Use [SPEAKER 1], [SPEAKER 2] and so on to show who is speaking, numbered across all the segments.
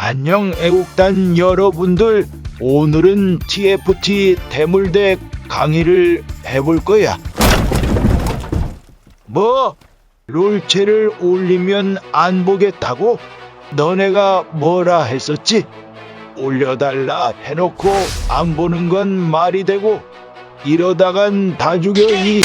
[SPEAKER 1] 안녕 애국단 여러분들. 오늘은 TFT 대물대 강의를 해볼 거야. 뭐? 롤체를 올리면 안 보겠다고? 너네가 뭐라 했었지? 올려달라 해놓고 안 보는 건 말이 되고 이러다간 다 죽여 이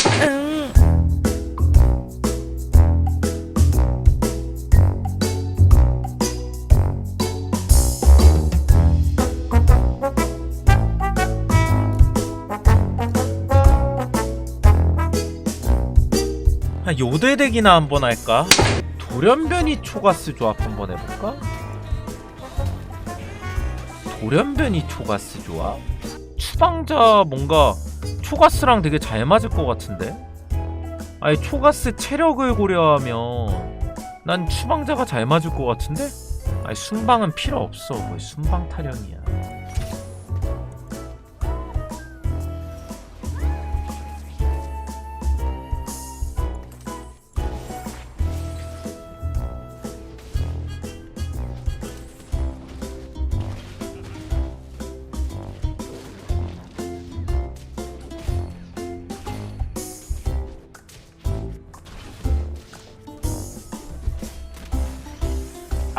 [SPEAKER 2] 한 요대대기나 한번 할까? 돌연변이 초가스 조합 한번 해볼까? 돌연변이 초가스 조합? 추방자 뭔가 초가스랑 되게 잘 맞을 것 같은데? 아니 초가스 체력을 고려하면 난 추방자가 잘 맞을 것 같은데? 아니 순방은 필요 없어 거의 순방 타령이야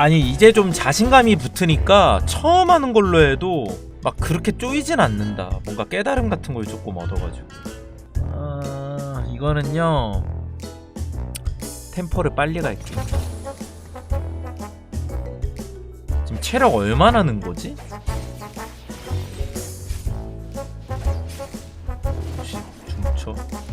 [SPEAKER 2] 아니 이제 좀 자신감이 붙으니까 처음 하는 걸로 해도 막 그렇게 쪼이진 않는다. 뭔가 깨달음 같은 걸 조금 얻어가지고. 아 이거는요 템포를 빨리 갈게요. 지금 체력 얼마나 는 거지? 90 중초.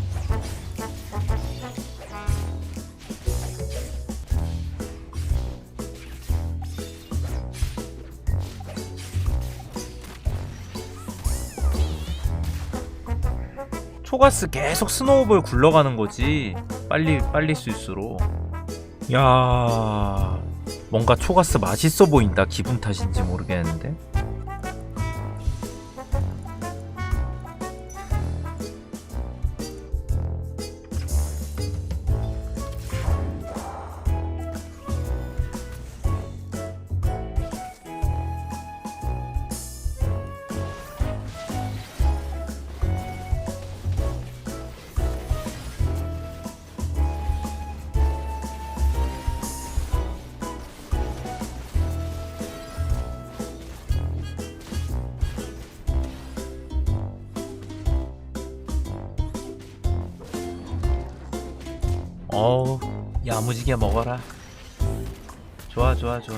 [SPEAKER 2] 초가스 계속 스노우볼 굴러가는 거지. 빨리 빨리 쓸수록. 야, 뭔가 초가스 맛있어 보인다. 기분 탓인지 모르겠는데. 야무지게 먹어라. 좋아, 좋아, 좋아.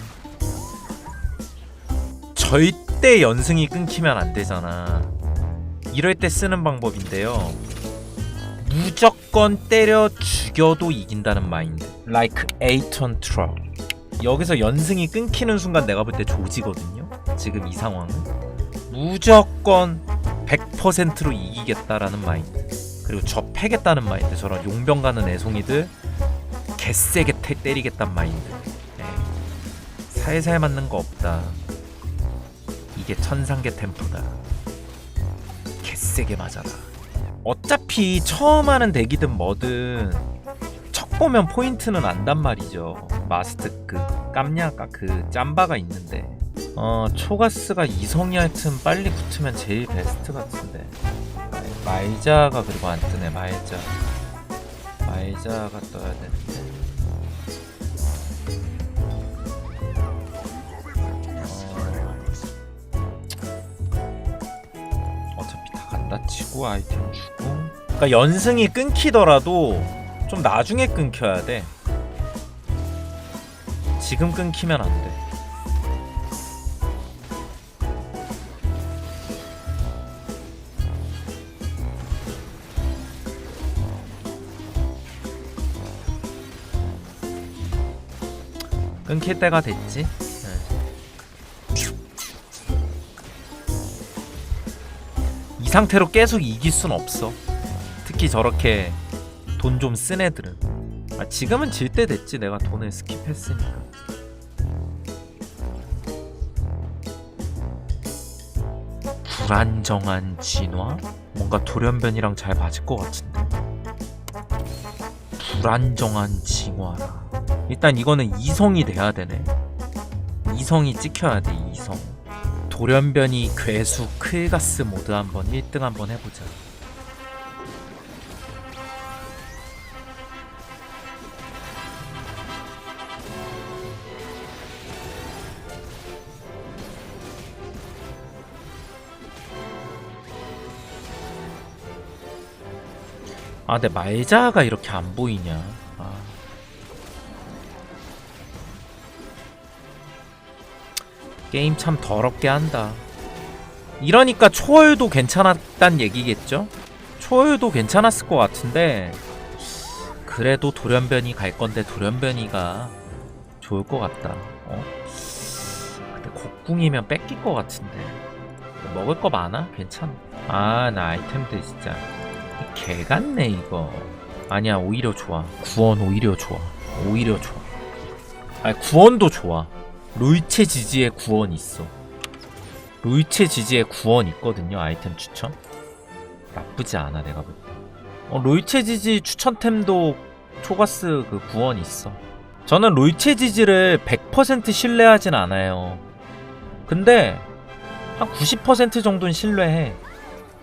[SPEAKER 2] 절대 연승이 끊기면 안 되잖아. 이럴 때 쓰는 방법인데요. 무조건 때려 죽여도 이긴다는 마인드. Like a ton trap. 여기서 연승이 끊기는 순간 내가 볼 때 조지거든요. 지금 이 상황은. 무조건 100%로 이기겠다라는 마인드. 그리고 저 패겠다는 마인드 저런 용병 가는 애송이들 개세게 태, 때리겠단 마인드. 네. 살살 맞는 거 없다. 이게 천상계 템포다. 개세게 맞아라. 어차피 처음 하는 덱이든 뭐든 척 보면 포인트는 안단 말이죠. 마스트 그 깜냐까 그 짬바가 있는데. 어 초가스가 이성이 하여튼 빨리 붙으면 제일 베스트 같은데. 말자가 그리고 안 뜨네 말자 말자가 떠야 되는데. 어... 어차피 다 간다 치고 아이템 주고. 그러니까 연승이 끊기더라도 좀 나중에 끊겨야 돼. 지금 끊기면 안돼 끊길 때가 됐지. 네. 이 상태로 계속 이길 순 없어. 특히 저렇게 돈 좀 쓴 애들은. 아, 지금은 질 때 됐지. 내가 돈을 스킵했으니까. 불안정한 진화? 뭔가 돌연변이랑 잘 맞을 것 같은데. 불안정한 진화라. 일단 이거는 이성이 돼야 되네. 이성이 찍혀야 돼 이성. 돌연변이 괴수 클가스 모드 한번 1등 한번 해보자. 아 근데 말자가 이렇게 안 보이냐 게임 참 더럽게 한다. 이러니까 초월도 괜찮았단 얘기겠죠? 초월도 괜찮았을 것 같은데 그래도 돌연변이 갈 건데 돌연변이가 좋을 것 같다. 어? 근데 곡궁이면 뺏길 것 같은데 먹을 거 많아? 괜찮아. 아 나 아이템들 진짜 개 같네 이거. 아니야 오히려 좋아. 구원 오히려 좋아. 오히려 좋아. 아니 구원도 좋아. 롤체 지지의 구원 있어. 롤체 지지의 구원 있거든요. 아이템 추천. 나쁘지 않아 내가 볼 때. 어, 롤체 지지 추천템도 초가스 그 구원 있어. 저는 롤체 지지를 100% 신뢰하진 않아요. 근데 한 90% 정도는 신뢰해.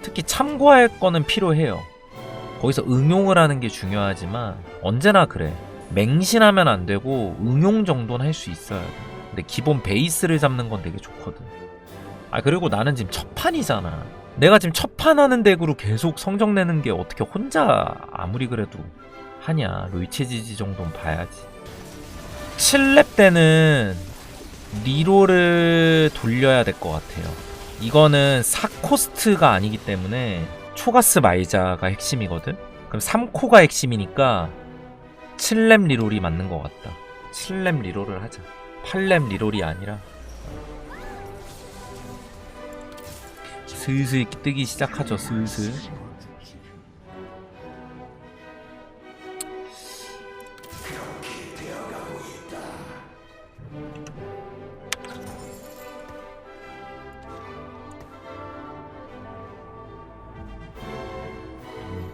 [SPEAKER 2] 특히 참고할 거는 필요해요. 거기서 응용을 하는 게 중요하지만 언제나 그래. 맹신하면 안 되고 응용 정도는 할 수 있어야 돼. 근데 기본 베이스를 잡는 건 되게 좋거든. 아 그리고 나는 지금 첫 판이잖아. 내가 지금 첫 판 하는 덱으로 계속 성적 내는 게 어떻게 혼자 아무리 그래도 하냐. 로이체지지 정도는 봐야지. 7렙 때는 리로를 돌려야 될 것 같아요. 이거는 4코스트가 아니기 때문에 초가스 마이자가 핵심이거든? 그럼 3코가 핵심이니까 7렙 리롤이 맞는 것 같다. 7렙 리롤을 하자. 8렙 리롤이 아니라 슬슬 뜨기 시작하죠. 슬슬.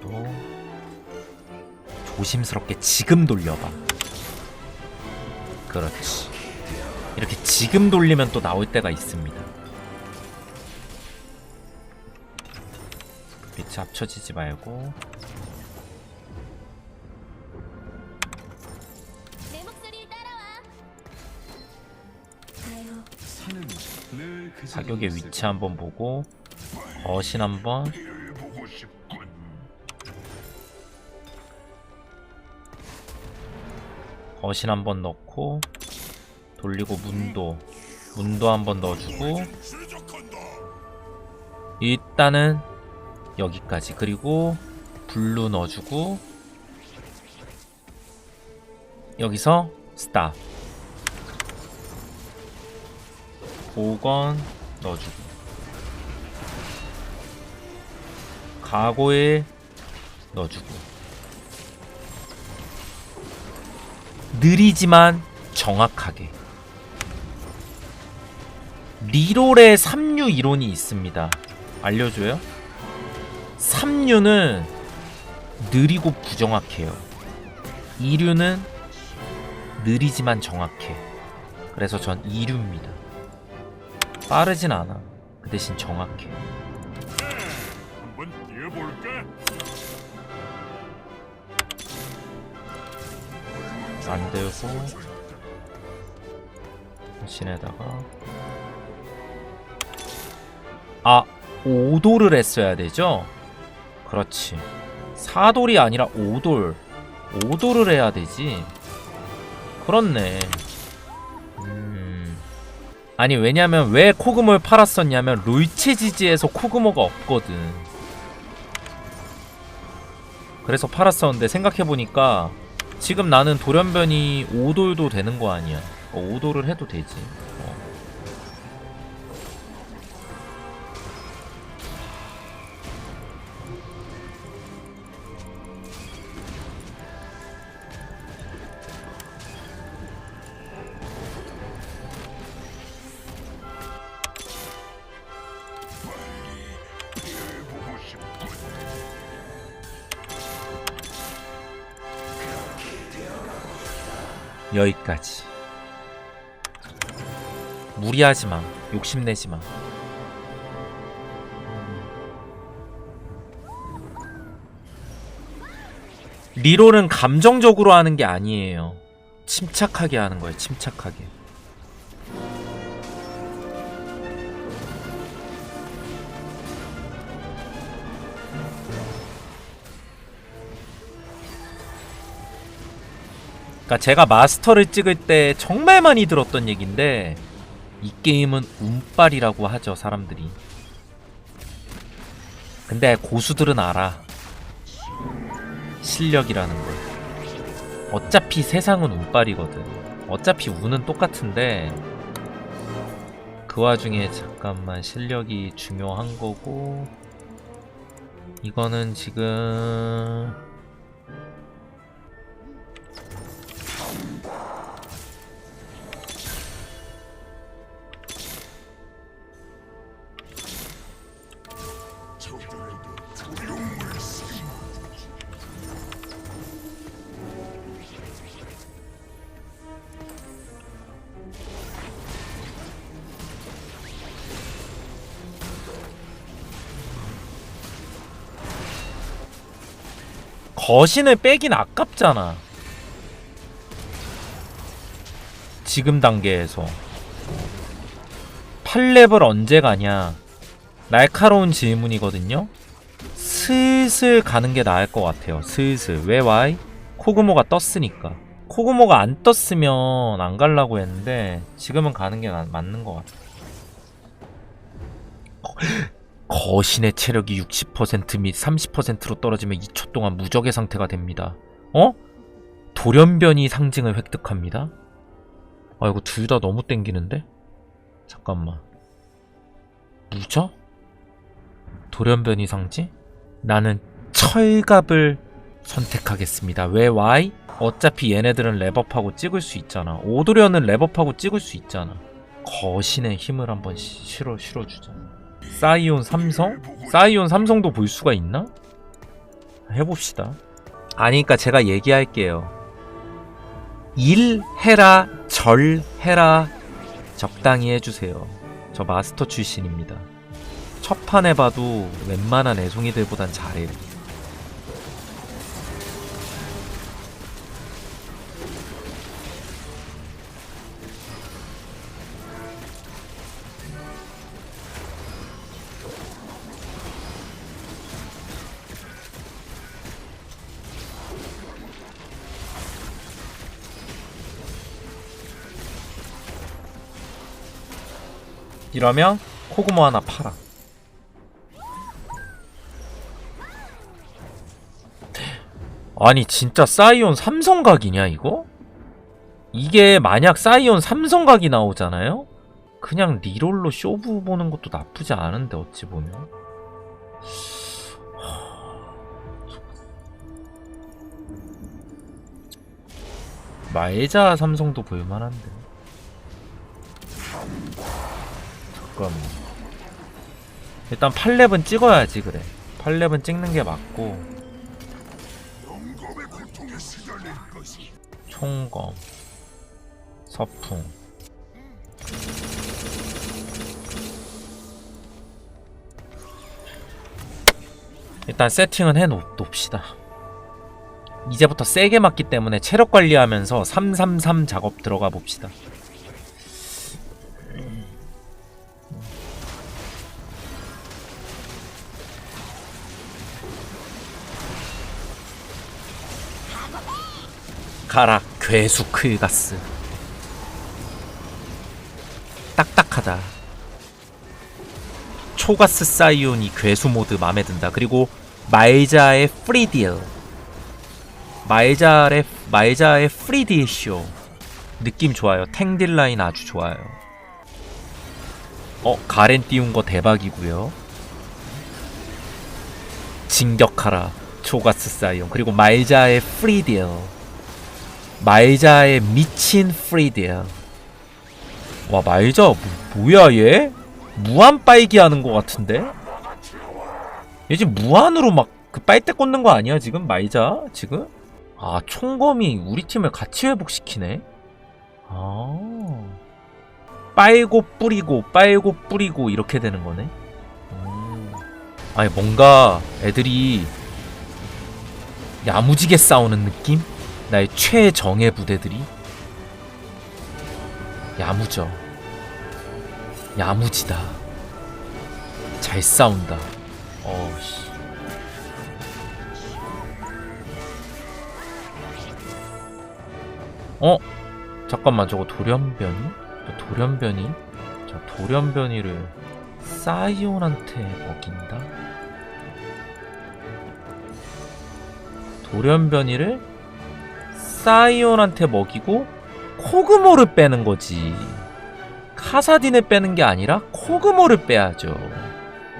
[SPEAKER 2] 또 조심스럽게 지금 돌려봐. 그렇지. 이렇게 지금 돌리면 또 나올 때가 있습니다. 빛이 합쳐지지 말고.
[SPEAKER 3] 내 목소리를 따라와.
[SPEAKER 2] 사격의 위치 한번 보고 거신 한번. 거신 한번 넣고 돌리고 문도 문도 한번 넣어주고 일단은 여기까지. 그리고 블루 넣어주고 여기서 스탑. 5건 넣어주고. 가고에 넣어주고. 느리지만 정확하게 리롤의 3류 이론이 있습니다. 알려줘요? 3류는 느리고 부정확해요. 2류는 느리지만 정확해. 그래서 전 2류입니다. 빠르진 않아. 그 대신 정확해.
[SPEAKER 4] 한번 뛰어볼까?
[SPEAKER 2] 만들고 신에다가 아 5돌을 했어야 되죠? 그렇지 4돌이 아니라 5돌 5돌을 해야 되지 그렇네 음. 아니 왜냐면 왜 코그모를 팔았었냐면 롤체지지에서 코그모가 없거든 그래서 팔았었는데 생각해보니까 지금 나는 돌연변이 5돌도 되는 거 아니야. 어, 5돌을 해도 되지. 여기까지. 무리하지 마. 욕심내지 마. 리롤은 감정적으로 하는 게 아니에요. 침착하게 하는 거예요. 침착하게. 그러니까 제가 마스터를 찍을 때 정말 많이 들었던 얘기인데 이 게임은 운빨이라고 하죠 사람들이. 근데 고수들은 알아 실력이라는 걸. 어차피 세상은 운빨이거든. 어차피 운은 똑같은데 그 와중에 잠깐만 실력이 중요한 거고 이거는 지금 거신을 빼긴 아깝잖아. 지금 단계에서 8렙을 언제 가냐? 날카로운 질문이거든요. 슬슬 가는 게 나을 것 같아요. 슬슬. 왜 와이? 코그모가 떴으니까. 코그모가 안 떴으면 안 갈라고 했는데 지금은 가는 게 나- 맞는 것 같아. 거신의 체력이 60%및 30%로 떨어지면 2초 동안 무적의 상태가 됩니다. 어? 돌연변이 상징을 획득합니다. 아 이거 둘 다 너무 땡기는데? 잠깐만. 무적? 돌연변이 상징? 나는 철갑을 선택하겠습니다. 왜 Y? 어차피 얘네들은 랩업하고 찍을 수 있잖아. 오도련은 랩업하고 찍을 수 있잖아. 거신의 힘을 한번 시- 실어 실어주자. 사이온 삼성? 사이온 삼성도 볼 수가 있나? 해봅시다. 아니니까 제가 얘기할게요. 일 해라, 절 해라, 적당히 해주세요. 저 마스터 출신입니다. 첫판 해봐도 웬만한 애송이들보단 잘해요. 이러면 코그모 하나 팔아. 아니 진짜 사이온 삼성각이냐 이거? 이게 만약 사이온 삼성각이 나오잖아요? 그냥 리롤로 쇼부 보는 것도 나쁘지 않은데 어찌 보면 마에자 삼성도 볼만한데 잠깐만 일단 8렙은 찍어야지 그래. 8렙은 찍는 게 맞고. 총검 서풍. 일단 세팅은 해 놓읍시다. 이제부터 세게 맞기 때문에 체력 관리하면서 333 작업 들어가 봅시다 가라 괴수 클가스. 딱딱하다. 초가스 사이온이 괴수 모드 맘에 든다. 그리고 마에자의 프리딜. 마에자의 마에자의 프리딜 쇼. 느낌 좋아요. 탱딜 라인 아주 좋아요. 어 가렌 띄운 거 대박이고요. 진격하라. 초가스 사이온. 그리고 마에자의 프리딜 말자의 미친 프리디야. 와 말자 뭐, 뭐야 얘? 무한 빨기 하는 것 같은데? 얘 지금 무한으로 막 그 빨대 꽂는 거 아니야 지금 말자 지금? 아 총검이 우리 팀을 같이 회복시키네. 아 빨고 뿌리고 빨고 뿌리고 이렇게 되는 거네. 음. 아니 뭔가 애들이 야무지게 싸우는 느낌? 나의 최정예 부대들이 야무져. 야무지다. 잘 싸운다. 어우씨. 어? 잠깐만 저거 돌연변이? 저 돌연변이? 저 돌연변이를 사이온한테 먹인다? 돌연변이를 사이온한테 먹이고 코그모를 빼는 거지. 카사딘을 빼는 게 아니라 코그모를 빼야죠.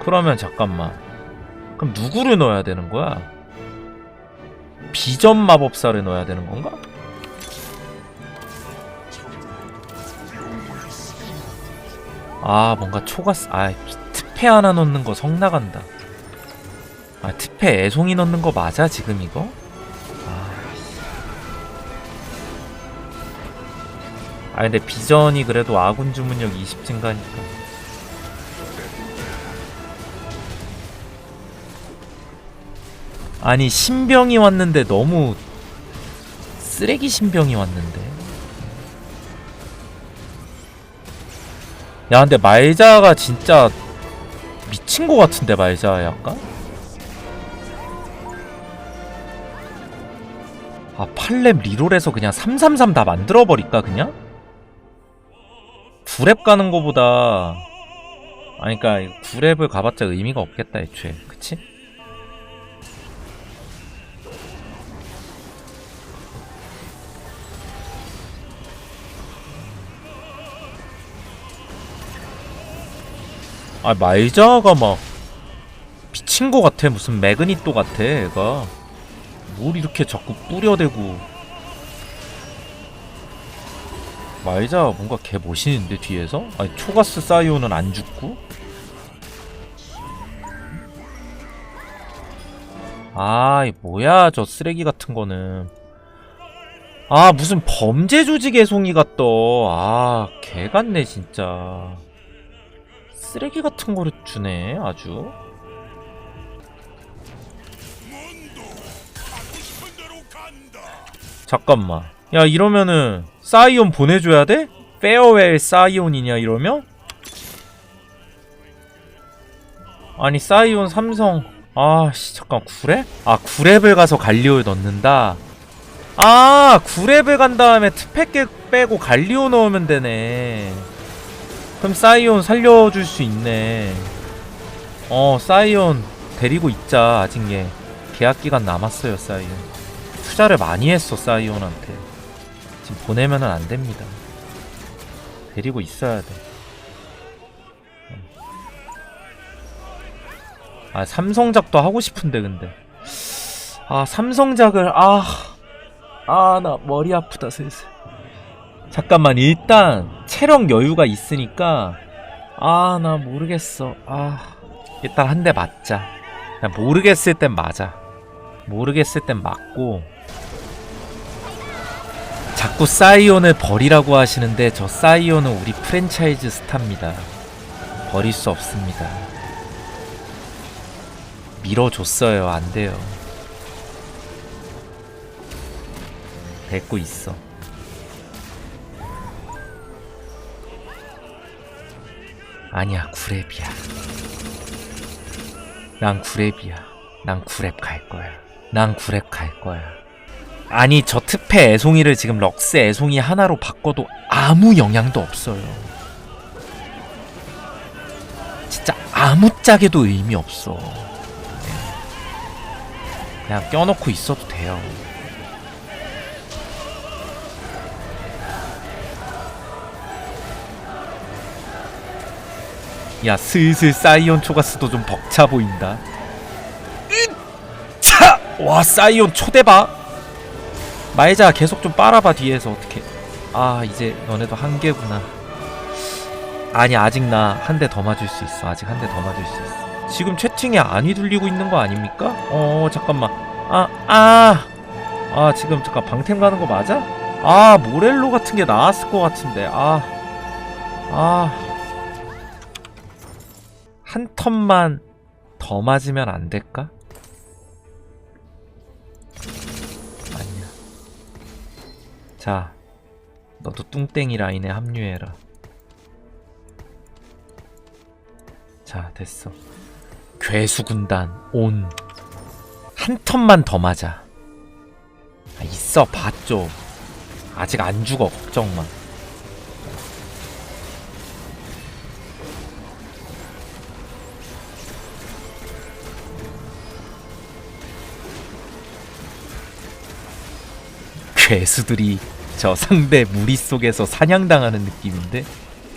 [SPEAKER 2] 그러면 잠깐만. 그럼 누구를 넣어야 되는 거야? 비전 마법사를 넣어야 되는 건가? 아 뭔가 초가스 아 특패 하나 넣는 거 성 나간다 아 특패 애송이 넣는 거 맞아 지금 이거? 아 근데 비전이 그래도 아군 주문력 20 증가니까. 아니 신병이 왔는데 너무 쓰레기 신병이 왔는데. 야 근데 말자가 진짜 미친 거 같은데 말자 약간? 아 팔렘 리롤에서 그냥 333 다 만들어 버릴까 그냥? 구랩 가는 거보다 아니 그니까 구랩을 가봤자 의미가 없겠다 애초에. 그치? 아 말자가 막 미친 거 같아. 무슨 매그니또 같아 얘가. 뭘 이렇게 자꾸 뿌려대고 말자 뭔가 개 멋있는데 뒤에서? 아니 초가스 사이오는 안 죽고? 아이 뭐야 저 쓰레기 같은 거는. 아 무슨 범죄 조직 애송이가 떠아 개같네 진짜. 쓰레기 같은 거를 주네 아주. 잠깐만. 야 이러면은 사이온 보내줘야 돼? 페어웰 사이온이냐 이러면? 아니 사이온 삼성. 아씨 잠깐 9랩? 아 9랩을 가서 갈리오에 넣는다? 아 9랩을 간 다음에 트팩 깨- 빼고 갈리오 넣으면 되네. 그럼 사이온 살려줄 수 있네. 어 사이온 데리고 있자 아직 얘. 계약 기간 남았어요 사이온. 투자를 많이 했어 사이온한테 지금 보내면은 안 됩니다. 데리고 있어야 돼. 아 삼성작도 하고 싶은데 근데. 아 삼성작을 아 아 나 머리 아프다 슬슬. 잠깐만 일단 체력 여유가 있으니까 아 나 모르겠어. 아 일단 한 대 맞자. 모르겠을 땐 맞아. 모르겠을 땐 맞고 자꾸 사이온을 버리라고 하시는데 저 사이온은 우리 프랜차이즈 스타입니다. 버릴 수 없습니다. 밀어줬어요. 안 돼요. 뱉고 있어. 아니야 구랩이야. 난 구랩이야. 난 구랩 갈 거야. 난 구랩 갈 거야 아니 저 특패 애송이를 지금 럭스 애송이 하나로 바꿔도 아무 영향도 없어요. 진짜 아무짝에도 의미 없어. 네. 그냥 껴놓고 있어도 돼요. 야 슬슬 사이온 초가스도 좀 벅차 보인다. 차! 와 사이온 초대박 말자 계속 좀 빨아봐 뒤에서 어떻게 아 이제 너네도 한계구나 아니 아직 나 한 대 더 맞을 수 있어 아직 한 대 더 맞을 수 있어 지금 채팅에 안이 들리고 있는 거 아닙니까? 어 잠깐만 아아 아 지금 잠깐 방템 가는 거 맞아? 아 모렐로 같은 게 나왔을 것 같은데 아 아. 한 턴만 더 맞으면 안 될까? 자, 너도 뚱땡이 라인에 합류해라. 자, 됐어. 괴수 군단 온. 한 턴만 더 맞아. 아, 있어, 봤죠. 아직 안 죽어, 걱정 마. 괴수들이 저 상대 무리 속에서 사냥당하는 느낌인데?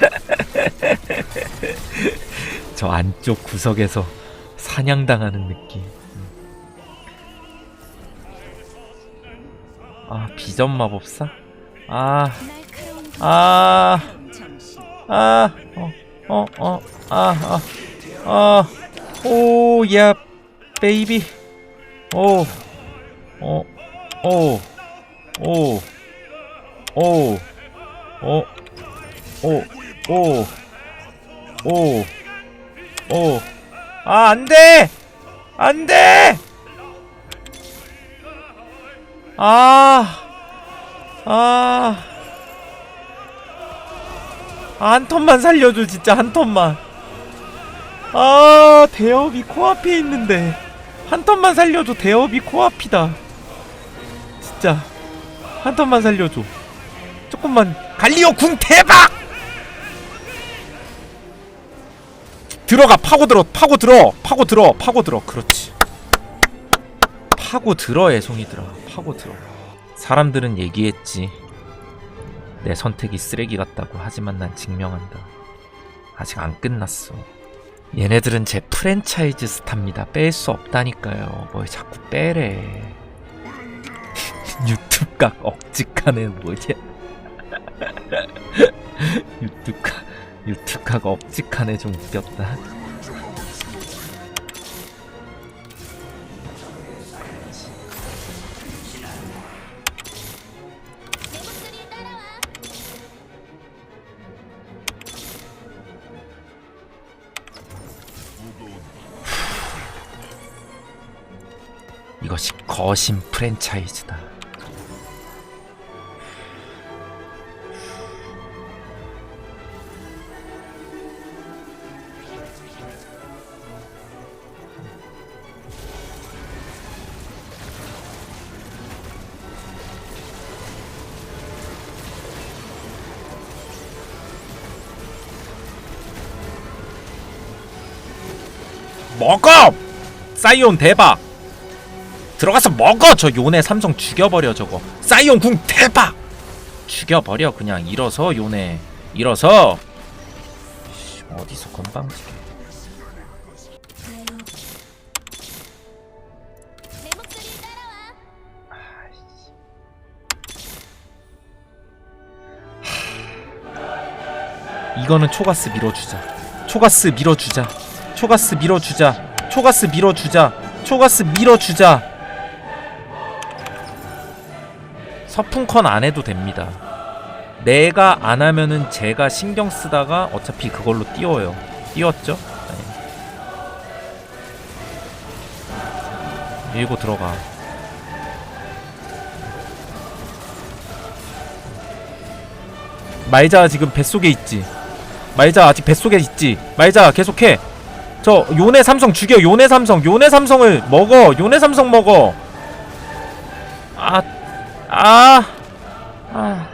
[SPEAKER 2] 저 안쪽 구석에서 사냥당하는 느낌. 아, 비전 마법사? 아, 아, 아, 어, 어, 어, 아, 아, 베이비. 오, 어, 오, 오, 오, 오, 오, 오, 오, 오, 아, 안 돼! 안 돼! 아, 아, 아, 한 턴만 살려줘, 진짜 한 턴만. 아, 대업이 코앞에 있는데. 한 턴만 살려줘, 대업이 코앞이다. 진짜. 한 턴만 살려줘. 조금만. 갈리오 궁 대박! 들어가, 파고 들어, 파고 들어, 파고 들어, 파고 들어. 그렇지. 파고 들어, 애송이들아. 파고 들어. 사람들은 얘기했지. 내 선택이 쓰레기 같다고 하지만 난 증명한다. 아직 안 끝났어. 얘네들은 제 프랜차이즈 스타입니다. 뺄 수 없다니까요. 뭘 자꾸 빼래. 유튜브각 억직하네 뭐냐. 유튜브각 유튜브각 억직하네 좀 웃겼다. 이것이 거신 프랜차이즈다. 먹어! 사이온 대박! 들어가서 먹어! 저 요네 삼성 죽여버려 저거. 사이온 궁 대박! 죽여버려 그냥. 일어서 요네. 일어서. 씨, 어디서 건방지게. 이거는 초가스 밀어주자. 초가스 밀어주자. 초가스 밀어주자 초가스 밀어주자. 초가스 밀어주자. 서풍컨 안 해도 됩니다. 내가 안 하면은 제가 신경 쓰다가 어차피 그걸로 띄워요. 띄웠죠? 네. 밀고 들어가. 말자 지금 뱃속에 있지. 말자 아직 뱃속에 있지. 말자 계속해 저 요네 삼성 죽여 요네 삼성 요네 삼성을 먹어 요네 삼성 먹어 아 아, 아. 아.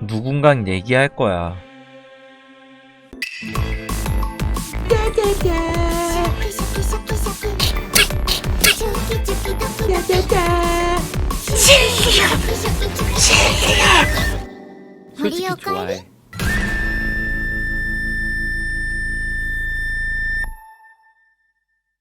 [SPEAKER 2] 누군간 얘기할 거 실기야! 실기야! 솔직히